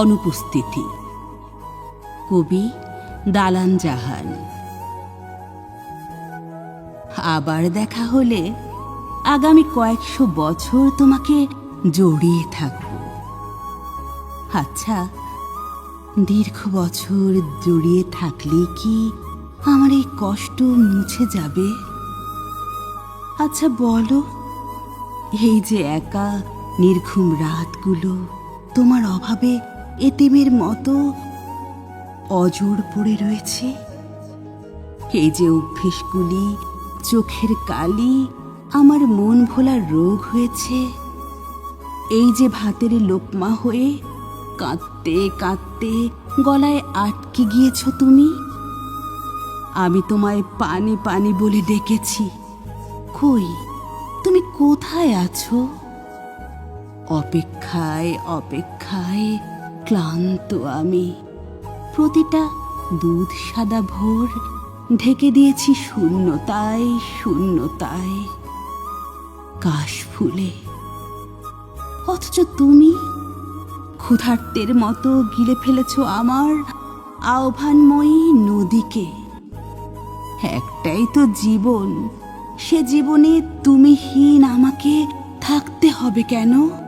অনুপস্থিতি। কবি দালান জাহান। আবার দেখা হলে আগামী কয়েকশো বছর তোমাকে জড়িয়ে থাকব। আচ্ছা দীর্ঘ বছর জড়িয়ে থাকলে কি আমার এই কষ্ট মুছে যাবে? আচ্ছা বলো, এই যে একা নির্ঘুম রাতগুলো তোমার অভাবে এতিমের মতো অজর পড়ে রয়েছে। এই যে অভ্যেসগুলি চোখের কালি, আমার মন ভোলার রোগ হয়েছে। এই যে ভাতের লোকমা হয়ে কাঁদতে কাঁদতে গলায় আটকে গিয়েছ তুমি? আমি তোমায় পানি পানি বলে ডেকেছি। কই? তুমি কোথায় আছো? অপেক্ষায় অপেক্ষায় ক্লান্ত আমি। প্রতিটা দুধ সাদা ভোর, ঢেকে দিয়েছি শূন্যতায় শূন্যতায়। কাশ ফুলে। অথচ তুমি ক্ষুধার্তের মতো গিলে ফেলেছ আমার আহ্বানময়ী নদীকে। একটাই তো জীবন, সে জীবনে তুমিহীন আমাকে থাকতে হবে কেন?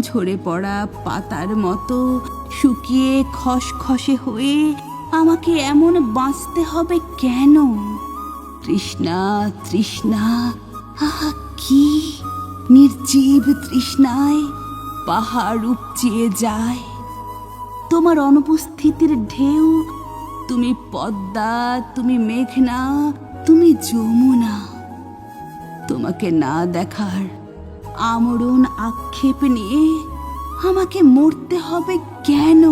ঝরে পড়া পাতার মতো শুকিয়ে খসখসে হয়ে আমাকে এমন বাঁচতে হবে কেন? তৃষ্ণা তৃষ্ণা, আহা, কি? নির্জীব তৃষ্ণায় পাহাড় উপচিয়ে যায়। তোমার অনুপস্থিতির ঢেউ, তুমি পদ্মা, তুমি মেঘনা, তুমি যমুনা। তোমাকে না দেখার আমরণ আক্ষেপ নিয়ে আমাকে মরতে হবে কেন?